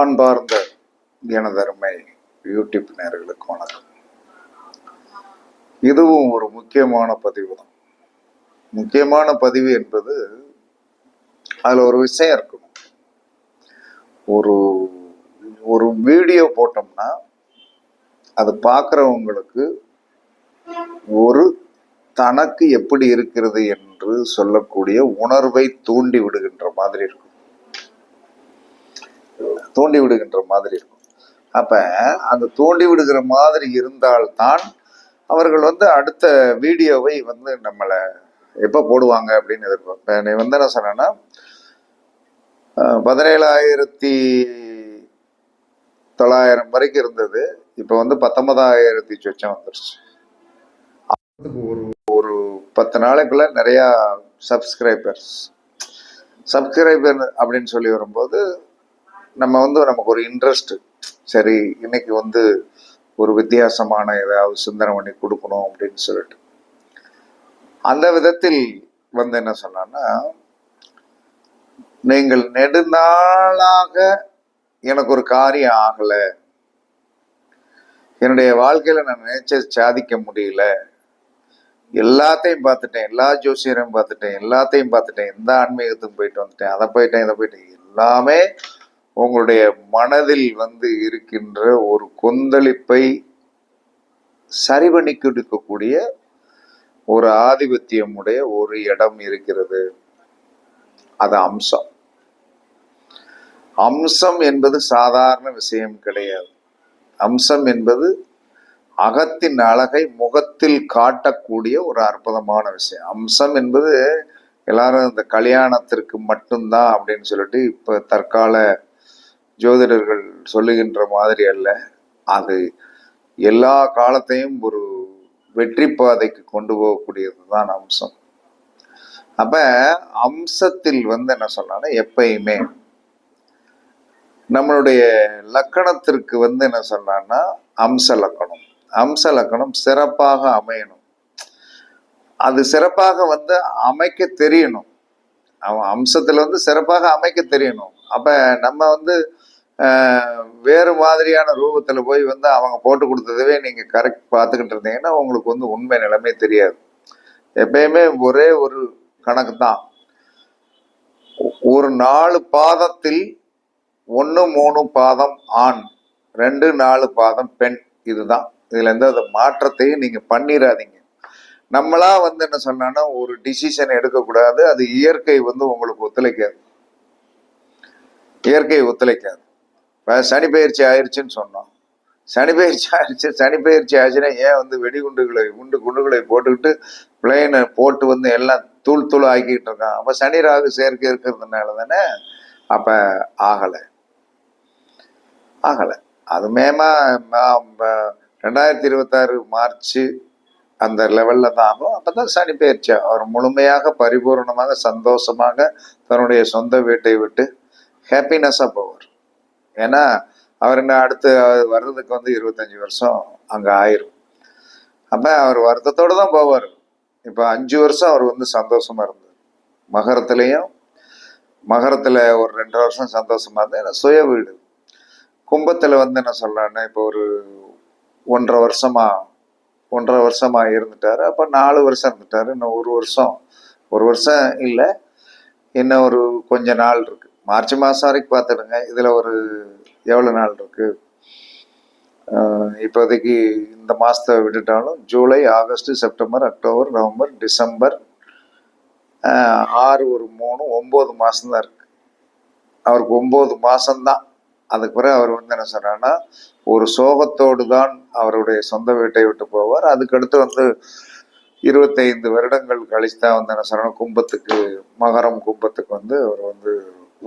அன்பார்ந்த தினதருமை யூடியூப் நேர்களுக்கு வணக்கம். இதுவும் ஒரு முக்கியமான பதிவு தான். முக்கியமான பதிவு என்பது அதில் ஒரு விஷயம் இருக்கணும். ஒரு ஒரு வீடியோ போட்டோம்னா அது பார்க்குறவங்களுக்கு ஒரு தனக்கு எப்படி இருக்கிறது என்று சொல்லக்கூடிய உணர்வை தூண்டி விடுகின்ற மாதிரி இருக்கும். தூண்டி விடுகின்ற மாதிரி இருக்கும். அப்போ அந்த தூண்டி விடுகிற மாதிரி இருந்தால்தான் அவர்கள் வந்து அடுத்த வீடியோவை வந்து நம்மளை எப்போ போடுவாங்க அப்படின்னு எதிர்பார்ப்பேன் நீ வந்து என்ன சொன்னேன்னா பதினேழாயிரத்தி தொள்ளாயிரம் வரைக்கும் இருந்தது. இப்போ வந்து பத்தொன்பதாயிரத்தி சொச்சம் வந்துருச்சு. அதுக்கு ஒரு ஒரு பத்து நாளைக்குள்ள நிறையா சப்ஸ்கிரைபர்ஸ் சப்ஸ்கிரைபர் அப்படின்னு சொல்லி வரும்போது நம்ம வந்து நமக்கு ஒரு இன்ட்ரெஸ்ட் சரி இன்னைக்கு வந்து ஒரு வித்தியாசமான ஏதாவது சிந்தனை பண்ணி கொடுக்கணும் அப்படின்னு சொல்லிட்டு. அந்த விதத்தில் வந்து என்ன சொன்னான்னா நீங்கள் நெடுநாளாக எனக்கு ஒரு காரியம் ஆகலை. என்னுடைய வாழ்க்கையில நான் நினைச்ச சாதிக்க முடியல. எல்லாத்தையும் பார்த்துட்டேன். எல்லா ஜோசியரையும் பார்த்துட்டேன். எல்லாத்தையும் பார்த்துட்டேன். எந்த ஆன்மீகத்துக்கும் போயிட்டு வந்துட்டேன். அதை போயிட்டேன் இதை போயிட்டேன். எல்லாமே உங்களுடைய மனதில் வந்து இருக்கின்ற ஒரு கொந்தளிப்பை சரி பண்ணி கொடுக்கக்கூடிய ஒரு ஆதிபத்தியம் உடைய ஒரு இடம் இருக்கிறது. அது அம்சம். அம்சம் என்பது சாதாரண விஷயம் கிடையாது. அம்சம் என்பது அகத்தின் அழகை முகத்தில் காட்டக்கூடிய ஒரு அற்புதமான விஷயம். அம்சம் என்பது எல்லாரும் இந்த கல்யாணத்திற்கு மட்டும்தான் அப்படின்னு சொல்லிட்டு இப்போ தற்கால ஜோதிடர்கள் சொல்லுகின்ற மாதிரி அல்ல. அது எல்லா காலத்தையும் ஒரு வெற்றி பாதைக்கு கொண்டு போகக்கூடியது தான் அம்சம். அப்ப அம்சத்தில் வந்து என்ன சொன்னான்னா எப்பயுமே நம்மளுடைய லக்கணத்திற்கு வந்து என்ன சொன்னான்னா அம்ச லக்கணம். அம்ச லக்கணம் சிறப்பாக அமையணும். அது சிறப்பாக வந்து அமைக்க தெரியணும். அவன் அம்சத்துல வந்து சிறப்பாக அமைக்க தெரியணும். அப்ப நம்ம வந்து வேறு மாதிரியான ரூபத்தில் போய் வந்து அவங்க போட்டு கொடுத்ததவே நீங்கள் கரெக்ட் பார்த்துக்கிட்டு இருந்தீங்கன்னா உங்களுக்கு வந்து உண்மை நிலைமை தெரியாது. எப்பயுமே ஒரே ஒரு கணக்கு தான் ஒரு நாலு பாதத்தில் ஒன்று மூணு பாதம் ஆண் ரெண்டு நாலு பாதம் பெண் இதுதான். இதுல எந்த மாற்றத்தையும் நீங்க பண்ணிடாதீங்க நம்மளா வந்து என்ன சொன்னா ஒரு டிசிஷன் எடுக்கக்கூடாது அது இயற்கை வந்து உங்களுக்கு ஒத்துழைக்காது. இயற்கை ஒத்துழைக்காது. இப்போ சனி பயிற்சி ஆயிடுச்சுன்னு சொன்னோம். சனி பயிற்சி ஆயிடுச்சு சனி பயிற்சி ஆச்சுன்னா ஏன் வந்து வெடிகுண்டுகளை குண்டு குண்டுகளை போட்டுக்கிட்டு பிளேனை போட்டு வந்து எல்லாம் தூள் தூள் ஆக்கிக்கிட்டு இருக்கான். அப்போ சனி ராகு சேர்க்கை இருக்கிறதுனால தானே அப்போ ஆகலை. ஆகலை. அது மேமா ரெண்டாயிரத்தி இருபத்தாறு மார்ச் அந்த லெவலில் தான் ஆகும். அப்பதான் சனி பயிற்சி அவர் முழுமையாக பரிபூர்ணமாக சந்தோஷமாக தன்னுடைய சொந்த வீட்டை விட்டு ஹாப்பினஸ்ஸாக போவார். ஏன்னா அவர் என்ன அடுத்து வர்றதுக்கு வந்து இருபத்தஞ்சி வருஷம் அங்கே ஆயிரும். அப்போ அவர் வருத்தத்தோடு தான் போவார். இப்போ அஞ்சு வருஷம் அவர் வந்து சந்தோஷமாக இருந்தார். மகரத்துலேயும் மகரத்தில் ஒரு ரெண்டு வருஷம் சந்தோஷமாக இருந்தது ஏன்னா சுய வீடு. கும்பத்தில் வந்து என்ன சொல்லலான்னா இப்போ ஒரு ஒன்றரை வருஷமாக ஒன்றரை வருஷமாக இருந்துட்டார். அப்போ நாலு வருஷம் இருந்துட்டாரு. இன்னும் ஒரு வருஷம் ஒரு வருஷம் இல்லை. இன்னும் ஒரு கொஞ்ச நாள் இருக்குது மார்ச் மாதம் வரைக்கும் பார்த்துடுங்க. இதில் ஒரு எவ்வளோ நாள் இருக்கு? இப்போதைக்கு இந்த மாதத்தை விட்டுட்டாலும் July August September October November December ஆறு ஒரு மூணு ஒம்பது மாதம்தான் இருக்கு. அவருக்கு ஒம்பது மாதம்தான் அதுக்கு பிறகு அவர் வந்து என்ன சொல்கிறாருன்னா ஒரு சோகத்தோடு தான் அவருடைய சொந்த வீட்டை விட்டு போவார். அதுக்கடுத்து வந்து இருபத்தைந்து வருடங்கள் கழிச்சு தான் வந்து என்ன சொல்கிறாங்க கும்பத்துக்கு மகரம் கும்பத்துக்கு வந்து அவர் வந்து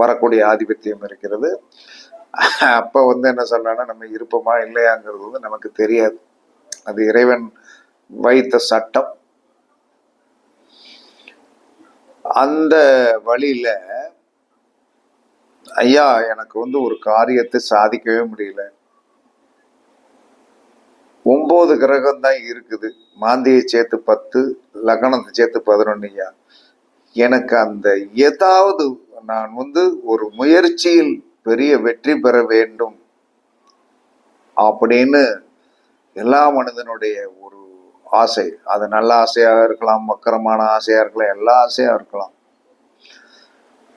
வரக்கூடிய ஆதிபத்தியம் இருக்கிறது. அப்போ வந்து என்ன சொன்னான்னா நம்ம இருப்போமா இல்லையாங்கிறது வந்து நமக்கு தெரியாது. அது இறைவன் வைத்த சட்டம். அந்த வழியில ஐயா எனக்கு வந்து ஒரு காரியத்தை சாதிக்கவே முடியல. ஒன்பது கிரகம் தான் இருக்குது. மாந்தியை சேர்த்து பத்து லக்னத்தை சேர்த்து பதினொன்னு ஐயா. எனக்கு அந்த ஏதாவது நான் வந்து ஒரு முயற்சியில் பெரிய வெற்றி பெற வேண்டும் அப்படின்னு எல்லா மனிதனுடைய ஒரு ஆசை. அது நல்ல ஆசையாக இருக்கலாம் மக்கரமான ஆசையாக இருக்கலாம் எல்லா ஆசையாக இருக்கலாம்.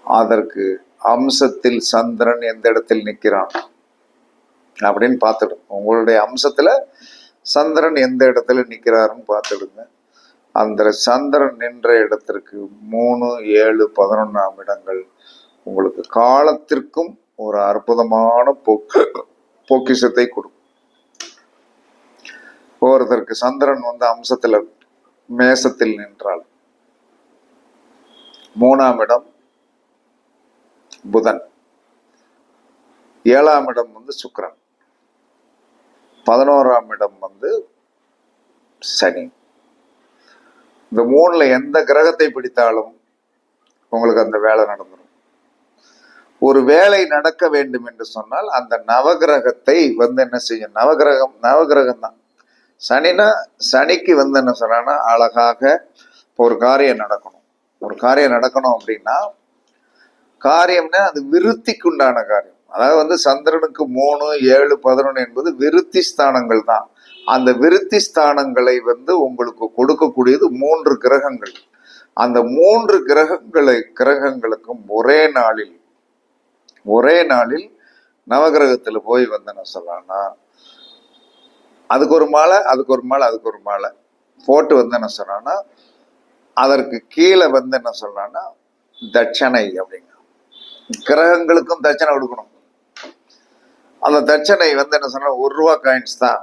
அதற்கு அம்சத்தில் சந்திரன் எந்த இடத்தில் நிற்கிறான் அப்படின்னு பார்த்துடும் உங்களுடைய அம்சத்தில் சந்திரன் எந்த இடத்துல நிற்கிறாருன்னு பார்த்துடுங்க. அந்த சந்திரன் நின்ற இடத்திற்கு மூணு ஏழு பதினொன்றாம் இடங்கள். உங்களுக்கு காலத்திற்கும் ஒரு அற்புதமான போக்கு பொக்கிஷத்தை கொடுக்கும் ஒருத்தருக்கு சந்திரன் வந்து அம்சத்தில் மேசத்தில் நின்றால். மூணாம் இடம் புதன். ஏழாம் இடம் வந்து சுக்கரன். பதினோராம் இடம் வந்து சனி. இந்த மூணுல எந்த கிரகத்தை பிடித்தாலும் உங்களுக்கு அந்த வேலை நடந்துடும் ஒரு வேலை நடக்க வேண்டும் என்று சொன்னால் அந்த நவகிரகத்தை வந்து என்ன செய்யும்? நவகிரகம் நவகிரகம் தான். சனினா சனிக்கு வந்து என்ன சொன்னா அழகாக இப்போ ஒரு காரியம் நடக்கணும். ஒரு காரியம் நடக்கணும் அப்படின்னா காரியம்னா அது விருத்திக்குண்டான காரியம். அதாவது வந்து சந்திரனுக்கு மூணு ஏழு பதினொன்று என்பது விருத்தி ஸ்தானங்கள் தான். அந்த விருத்தி ஸ்தானங்களை வந்து உங்களுக்கு கொடுக்கக்கூடியது மூன்று கிரகங்கள். அந்த மூன்று கிரகங்களை கிரகங்களுக்கும் ஒரே நாளில் ஒரே நாளில் நவகிரகத்தில் போய் வந்து என்ன சொல்லலாம்னா அதுக்கு ஒரு மாலை அதுக்கு ஒரு மாலை அதுக்கு ஒரு மாலை. போட்டு வந்து என்ன சொன்னான்னா அதற்கு கீழே வந்து என்ன சொல்லலாம்னா தட்சணை அப்படிங்க. கிரகங்களுக்கும் தட்சணை கொடுக்கணும். அந்த தட்சணை வந்து என்ன சொன்னா ஒரு ரூபா காயின்ஸ் தான்.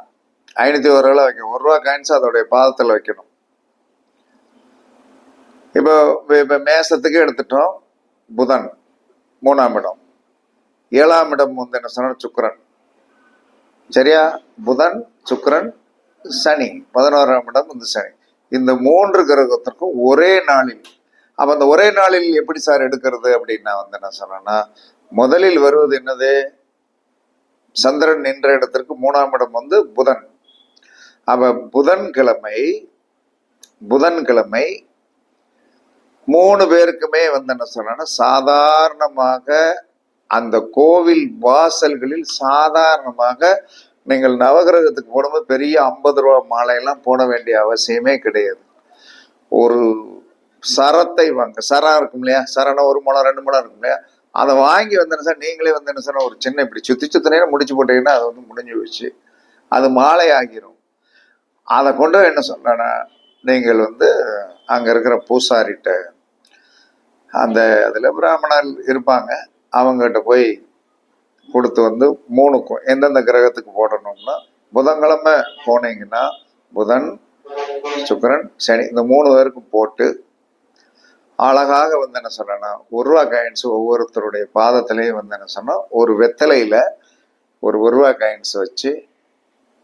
ஐநூத்தி ஒரு ரூபா வைக்கணும். ஒரு ரூபா காயின்ஸ் அதோடைய பாதத்தில் வைக்கணும். இப்போ இப்போ மேசத்துக்கு எடுத்துட்டோம் புதன் மூணாம் இடம். ஏழாம் இடம் வந்து என்ன சொன்னா சுக்கரன். சரியா? புதன் சுக்கரன் சனி. பதினோராம் இடம் வந்து சனி. இந்த மூன்று கிரகத்திற்கும் ஒரே நாளில் அப்ப அந்த ஒரே நாளில் எப்படி சார் எடுக்கிறது அப்படின்னு நான் வந்து என்ன சொன்னேன்னா முதலில் வருவது என்னது? சந்திரன் நின்ற இடத்திற்கு மூணாம் இடம் வந்து புதன். அப்ப புதன்கிழமை புதன்கிழமை மூணு பேருக்குமே வந்து என்ன சொன்னா சாதாரணமாக அந்த கோவில் வாசல்களில் சாதாரணமாக நீங்கள் நவகிரகத்துக்கு போடும்போது பெரிய ஐம்பது ரூபா மாலையெல்லாம் போட வேண்டிய அவசியமே கிடையாது. ஒரு சரத்தை வாங்க சரம் இருக்கும் இல்லையா? சரணை ஒரு முளம் ரெண்டு முளம் இருக்கும் இல்லையா? அதை வாங்கி வந்து சார் நீங்களே வந்து என்ன சார் ஒரு சின்ன இப்படி சுத்தி சுத்தி முடிச்சு போட்டீங்கன்னா அது வந்து முடிஞ்சு போச்சு. அது மாலை ஆகிரும் அதை கொண்டு என்ன சொல்றேன்னா நீங்கள் வந்து அங்க இருக்கிற பூசாரிட்ட அந்த அதுல பிராமணர் இருப்பாங்க அவங்ககிட்ட போய் கொடுத்து வந்து மூணுக்கும் எந்தெந்த கிரகத்துக்கு போடணும்னா புதன்கிழமை போனீங்கன்னா புதன் சுக்கிரன் சனி இந்த மூணு பேருக்கும் போட்டு அழகாக வந்து என்ன சொன்னேன்னா ஒரு ரூபா காயின்ஸ் ஒவ்வொருத்தருடைய பாதத்திலையும் வந்து என்ன சொன்னால் ஒரு வெத்தலையில் ஒரு ஒரு ரூபா காயின்ஸ் வச்சு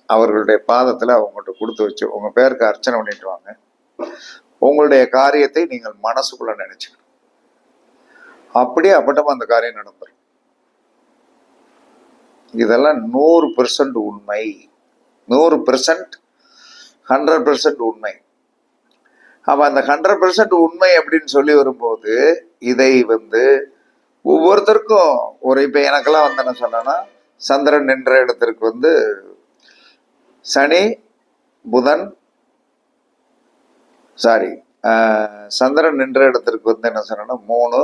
அவர்களுடைய பாதத்தில் அவங்கள்ட்ட கொடுத்து வச்சு உங்கள் பேருக்கு அர்ச்சனை பண்ணிட்டு வாங்க. உங்களுடைய காரியத்தை நீங்கள் மனசுக்குள்ள நினைச்சுக்கணும். அப்படியே அப்பட்டமா அந்த காரியம் நடந்துரும். இதெல்லாம் நூறு பெர்சன்ட் உண்மை. நூறு பெர்சன்ட் ஹண்ட்ரட் பெர்சன்ட் உண்மை. அப்போ அந்த ஹண்ட்ரட் பர்சன்ட் உண்மை அப்படின்னு சொல்லி வரும்போது இதை வந்து ஒவ்வொருத்தருக்கும் ஒரு இப்போ எனக்கெல்லாம் வந்து என்ன சொன்னேன்னா சந்திரன் நின்ற இடத்திற்கு வந்து சனி புதன் சாரி சந்திரன் நின்ற இடத்திற்கு வந்து என்ன சொன்னேன்னா மூணு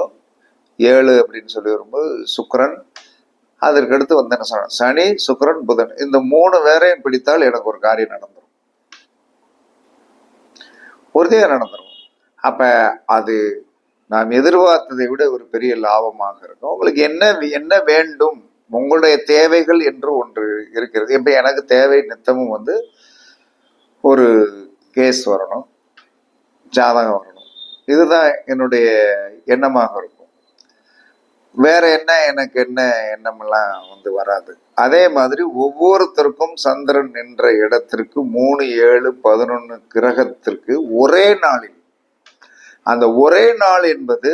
ஏழு அப்படின்னு சொல்லி வரும்போது சுக்கரன் அதற்கு அடுத்து வந்து என்ன சொன்னேன் சனி சுக்கரன் புதன். இந்த மூணு வேறையும் பிடித்தால் எனக்கு ஒரு காரியம் நடந்துடும் உறுதியாக நடந்துரும். அப்போ அது நாம் எதிர்பார்த்ததை விட ஒரு பெரிய லாபமாக இருக்கும். உங்களுக்கு என்ன என்ன வேண்டும்? உங்களுடைய தேவைகள் என்று ஒன்று இருக்கிறது. இப்போ எனக்கு தேவை நித்தமும் வந்து ஒரு கேஸ் வரணும். ஜாதகம் வரணும். இதுதான் என்னுடைய எண்ணமாக இருக்கும். வேற என்ன எனக்கு என்ன எண்ணமெல்லாம் வந்து வராது. அதே மாதிரி ஒவ்வொருத்தருக்கும் சந்திரன் நின்ற இடத்திற்கு மூணு ஏழு பதினொன்று கிரகத்திற்கு ஒரே நாளில். அந்த ஒரே நாள் என்பது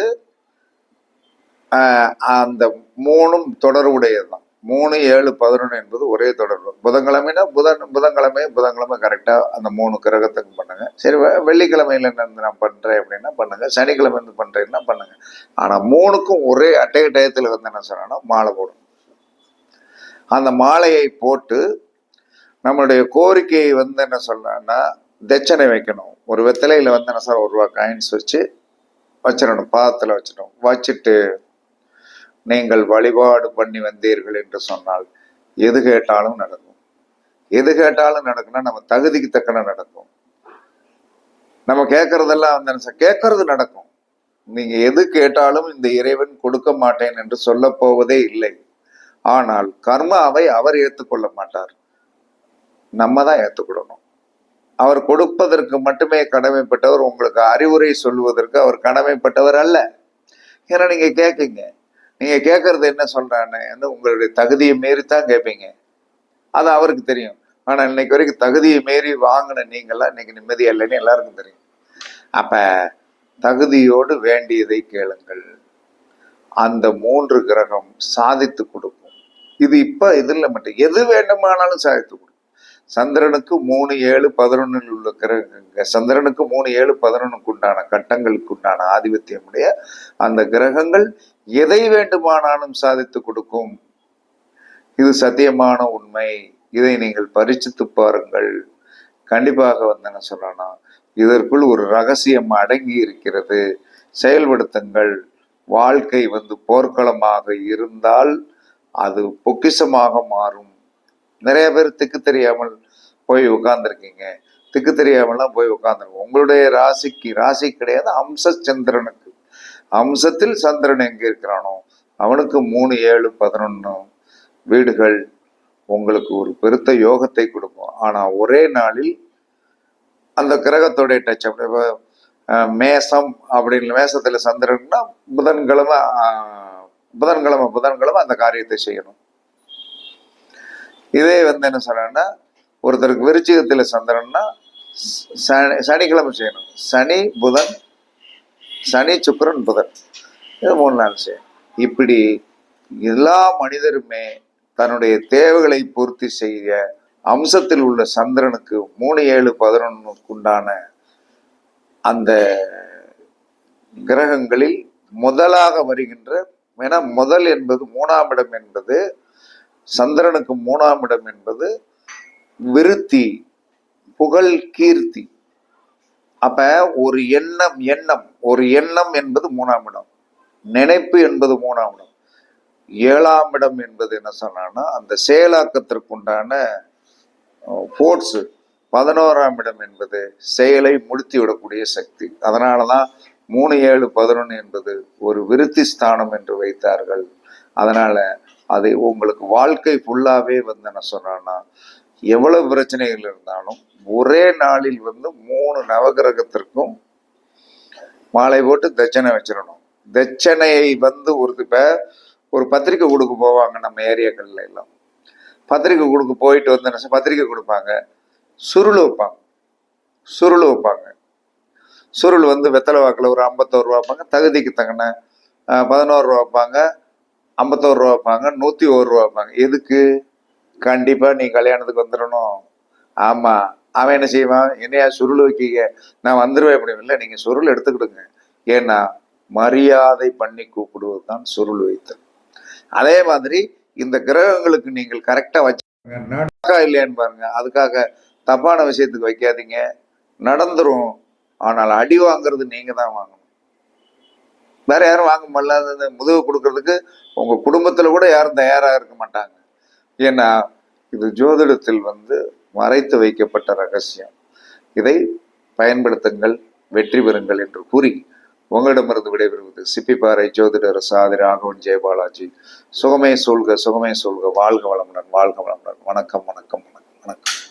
அந்த மூணும் தொடர்புடையதுதான். மூணு ஏழு பதினொன்று என்பது ஒரே தொடர்பு. புதன்கிழமைனா புதன் புதன்கிழமை புதன்கிழமை கரெக்டாக அந்த மூணு கிரகத்துக்கும் பண்ணுங்க. சரி வெ- வெள்ளிக்கிழமையில இருந்து நான் பண்ணுறேன் அப்படின்னா பண்ணுங்க. சனிக்கிழமை இருந்து பண்ணுறேன்னா பண்ணுங்க. ஆனால் மூணுக்கும் ஒரே அட்டை டயத்தில் வந்து என்ன சொன்னா மாலை போடும். அந்த மாலையை போட்டு நம்மளுடைய கோரிக்கையை வந்து என்ன சொல்லணும்னா தட்சணை வைக்கணும். ஒரு வெத்தலையில் வந்து என்ன சார் ஒரு ரூபா காயின்ஸ் வச்சு வச்சிடணும். பாதத்தில் வச்சிடணும். வச்சுட்டு நீங்கள் வழிபாடு பண்ணி வந்தீர்கள் என்று சொன்னால் எது கேட்டாலும் நடக்கும். எது கேட்டாலும் நடக்கும்னா நம்ம தகுதிக்கு தக்கன நடக்கும். நம்ம கேட்கறதெல்லாம் வந்து கேட்கறது நடக்கும். நீங்க எது கேட்டாலும் இந்த இறைவன் கொடுக்க மாட்டேன் என்று சொல்ல போவதே இல்லை. ஆனால் கர்மாவை அவர் ஏற்றுக்கொள்ள மாட்டார். நம்ம தான் ஏற்றுக்கொள்ளணும் அவர் கொடுப்பதற்கு மட்டுமே கடமைப்பட்டவர் உங்களுக்கு அறிவுரை சொல்லுவதற்கு அவர் கடமைப்பட்டவர் அல்ல. ஏன்னா நீங்க கேட்குங்க. நீங்க கேட்கறது என்ன சொல்றான்னு வந்து உங்களுடைய தகுதியை மீறி தான் கேட்பீங்க அது அவருக்கு தெரியும். ஆனா இன்னைக்கு வரைக்கும் தகுதியை மீறி வாங்கின நீங்களாம் இன்னைக்கு நிம்மதி இல்லைன்னு எல்லாருக்கும் தெரியும். அப்ப தகுதியோடு வேண்டியதை கேளுங்கள். அந்த மூன்று கிரகம் சாதித்து கொடுக்கும். இது இப்ப இதில் மட்டும். எது வேண்டுமானாலும் சாதித்து கொடுக்கும். சந்திரனுக்கு மூணு ஏழு பதினொன்னில் உள்ள கிரகங்க சந்திரனுக்கு மூணு ஏழு பதினொன்னுக்கு உண்டான கட்டங்களுக்கு உண்டான ஆதிபத்தியமுடைய அந்த கிரகங்கள் எதை வேண்டுமானாலும் சாதித்து கொடுக்கும். இது சத்தியமான உண்மை. இதை நீங்கள் பரிச்சித்து பாருங்கள். கண்டிப்பாக வந்து என்ன இதற்குள் ஒரு ரகசியம் அடங்கி இருக்கிறது. செயல்படுத்துங்கள். வாழ்க்கை வந்து போர்க்களமாக இருந்தால் அது பொக்கிஷமாக மாறும். நிறைய பேர் திக்கு தெரியாமல் போய் உட்கார்ந்துருக்கீங்க. திக்கு தெரியாமல்லாம் போய் உட்காந்துருக்கோம் உங்களுடைய ராசிக்கு ராசி கிடையாது அம்ச சந்திரனுக்கு. அம்சத்தில் சந்திரன் எங்கே இருக்கிறானோ அவனுக்கு மூணு ஏழு பதினொன்று வீடுகள் உங்களுக்கு ஒரு பெருத்த யோகத்தை கொடுக்கும். ஆனால் ஒரே நாளில் அந்த கிரகத்தோடைய டச் அப்படி மேசம் அப்படின்னு மேசத்தில் சந்திரன்னா புதன்கிழமை புதன்கிழமை புதன்கிழமை அந்த காரியத்தை செய்யணும். இதே வந்து என்ன சொல்றேன்னா ஒருத்தருக்கு விருச்சிகத்தில் சந்திரன்னா சனி சனிக்கிழமை செய்யணும். சனி புதன் சனி சுக்கரன் புதன். இது மூணு நாள் செய்யணும். இப்படி எல்லா மனிதருமே தன்னுடைய தேவைகளை பூர்த்தி செய்ய அம்சத்தில் உள்ள சந்திரனுக்கு மூணு ஏழு பதினொன்னுக்கு உண்டான அந்த கிரகங்களில் முதலாக வருகின்ற ஏன்னா முதல் என்பது மூணாம் இடம் என்பது சந்திரனுக்கு மூணாம் இடம் என்பது விருத்தி புகழ் கீர்த்தி. அப்ப ஒரு எண்ணம் எண்ணம். ஒரு எண்ணம் என்பது மூணாம் இடம். நினைப்பு என்பது மூணாம் இடம். ஏழாம் இடம் என்பது என்ன சொன்னான்னா அந்த செயலாக்கத்திற்குண்டான ஃபோர்ஸு பதினோராம் இடம் என்பது செயலை முடித்து விடக்கூடிய சக்தி. அதனால தான் மூணு ஏழு பதினொன்று என்பது ஒரு விருத்தி ஸ்தானம் என்று வைத்தார்கள். அதனால அது உங்களுக்கு வாழ்க்கை ஃபுல்லாகவே வந்து என்ன சொன்னான்னா எவ்வளவு பிரச்சனைகள் இருந்தாலும் ஒரே நாளில் வந்து மூணு நவகிரகத்திற்கும் மாலை போட்டு தட்சணை வச்சிடணும். தட்சணையை வந்து ஒரு இப்ப ஒரு பத்திரிக்கை கொடுக்க போவாங்க நம்ம ஏரியாக்கள்ல எல்லாம். பத்திரிக்கை கொடுக்க போயிட்டு வந்து என்ன பத்திரிக்கை கொடுப்பாங்க. சுருள் வைப்பாங்க. சுருள் வைப்பாங்க. சுருள் வந்து வெத்தலை வாக்கில் ஒரு ஐம்பத்தோரு ரூபா வைப்பாங்க. தகுதிக்கு தங்கின பதினோரு ரூபா வைப்பாங்க. ஐம்பத்தோரு ரூபா வைப்பாங்க நூற்றி ஒரு ரூபா வைப்பாங்க. எதுக்கு? கண்டிப்பாக நீ கல்யாணத்துக்கு வந்துடணும். ஆமாம் அவன் என்ன செய்வான்? என்னையா சுருள் வைக்கீங்க நான் வந்துடுவேன் அப்படி இல்லை நீங்கள் சுருள் எடுத்துக்கிடுங்க. ஏன்னா மரியாதை பண்ணி கூப்பிடுவது தான் சுருள் வைத்தல். அதே மாதிரி இந்த கிரகங்களுக்கு நீங்கள் கரெக்டாக வச்சு நடக்கா இல்லையான்னு பாருங்க. அதுக்காக தப்பான விஷயத்துக்கு வைக்காதீங்க. நடந்துரும். ஆனால் அடி வாங்குறது நீங்கள் தான் வாங்கணும். வேற யாரும் வாங்க முடியாத முதுகு கொடுக்கறதுக்கு உங்க குடும்பத்துல கூட யாரும் தயாராக இருக்க மாட்டாங்க. ஏன்னா இது ஜோதிடத்தில் வந்து மறைத்து வைக்கப்பட்ட ரகசியம். இதை பயன்படுத்துங்கள் வெற்றி பெறுங்கள் என்று கூறி உங்களிடமிருந்து விடைபெறுவது சிப்பிப்பாறை ஜோதிடர் சாதி ராகவன் ஜெயபாலாஜி சுகமே சொல்க சுகமே சொல்க வாழ்க வளமுடன் வாழ்க வளமுடன். வணக்கம் வணக்கம் வணக்கம் வணக்கம்.